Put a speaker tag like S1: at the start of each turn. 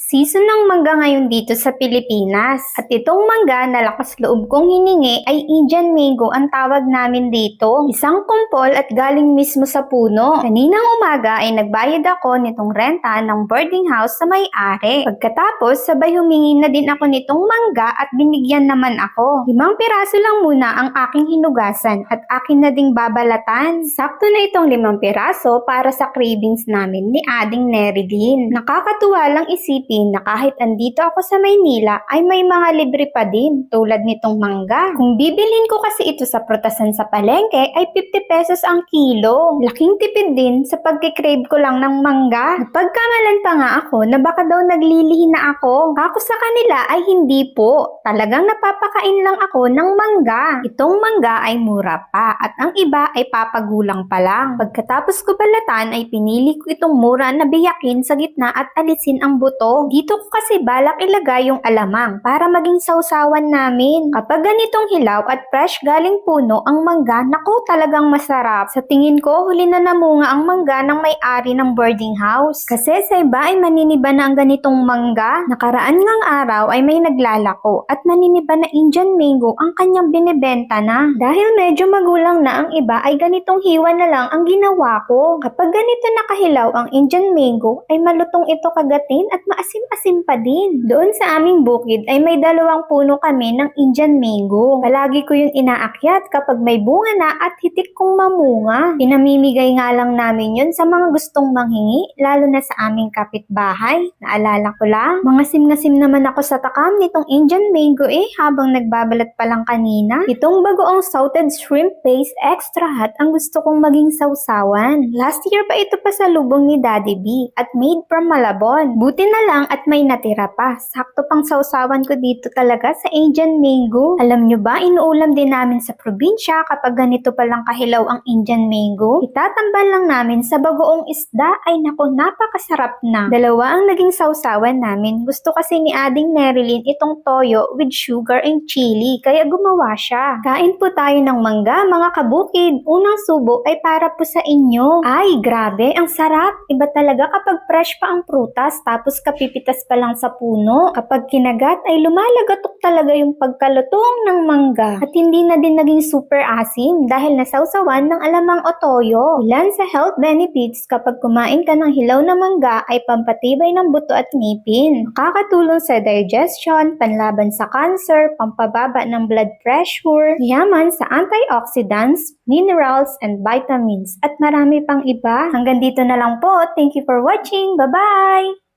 S1: Season ng mangga ngayon dito sa Pilipinas. At itong mangga na lakas loob kong hiningi ay Indian mango ang tawag namin dito. Isang kumpol at galing mismo sa puno. Kaninang umaga ay nagbayad ako nitong renta ng boarding house sa may-ari. Pagkatapos, sabay humingi na din ako nitong mangga at binigyan naman ako. Limang piraso lang muna ang aking hinugasan at akin na ding babalatan. Sakto na itong limang piraso para sa cravings namin ni Ading Neridin. Nakakatuwa lang isipin na kahit andito ako sa Maynila ay may mga libre pa din tulad nitong mangga. Kung bibilhin ko kasi ito sa prutasan sa palengke ay 50 pesos ang kilo. Laking tipid din sa pagkikrave ko lang ng mangga. Pagkamalan pa nga ako na baka daw naglilihi na ako. Kako sa kanila ay hindi po. Talagang napapakain lang ako ng mangga. Itong mangga ay mura pa at ang iba ay papagulang pa lang. Pagkatapos ko balatan ay pinili ko itong mura na biyakin sa gitna at alisin ang buto. Dito ko kasi balak ilagay yung alamang para maging sausawan namin. Kapag ganitong hilaw at fresh galing puno ang mangga, naku talagang masarap. Sa tingin ko, huli na namunga ang mangga ng may-ari ng boarding house. Kasi sa iba ay maniniba na ang ganitong mangga. Nakaraan ngang araw ay may naglalako at maniniba na Indian mango ang kanyang binibenta na. Dahil medyo magulang na ang iba ay ganitong hiwa na lang ang ginawa ko. Kapag ganito nakahilaw ang Indian mango ay malutong ito kagatin at maasim-asim pa din. Doon sa aming bukid ay may dalawang puno kami ng Indian mango. Palagi ko yung inaakyat kapag may bunga na at hitik kong mamunga. Pinamimigay nga lang namin yun sa mga gustong manghingi, lalo na sa aming kapitbahay. Naalala ko lang, mga sim-nasim naman ako sa takam nitong Indian mango eh habang nagbabalat pa lang kanina. Itong bagoong salted shrimp paste extra hot ang gusto kong maging sausawan. Last year pa ito pa sa lubong ni Daddy B at made from Malabon. Buti na lang at may natira pa. Sakto pang sausawan ko dito talaga sa Indian mango. Alam nyo ba, inuulam din namin sa probinsya kapag ganito palang kahilaw ang Indian mango. Itatambal lang namin sa bagoong isda ay nako napakasarap na. Dalawa ang naging sausawan namin. Gusto kasi ni Ading Nerilyn itong toyo with sugar and chili kaya gumawa siya. Kain po tayo ng mangga mga kabukid. Unang subo ay para po sa inyo. Ay, grabe, ang sarap. Iba talaga kapag fresh pa ang prutas tapos kapipitas pa lang sa puno. Kapag kinagat ay lumalagatok talaga yung pagkalutong ng mangga. At hindi na din naging super asim dahil nasawsawan ng alamang o toyo. Ilan sa health benefits kapag kumain ka ng hilaw na mangga ay pampatibay ng buto at ngipin. Makakatulong sa digestion, panlaban sa cancer, pampababa ng blood pressure, yaman sa antioxidants, minerals, and vitamins, at marami pang iba. Hanggang dito na lang po. Thank you for watching. Bye-bye!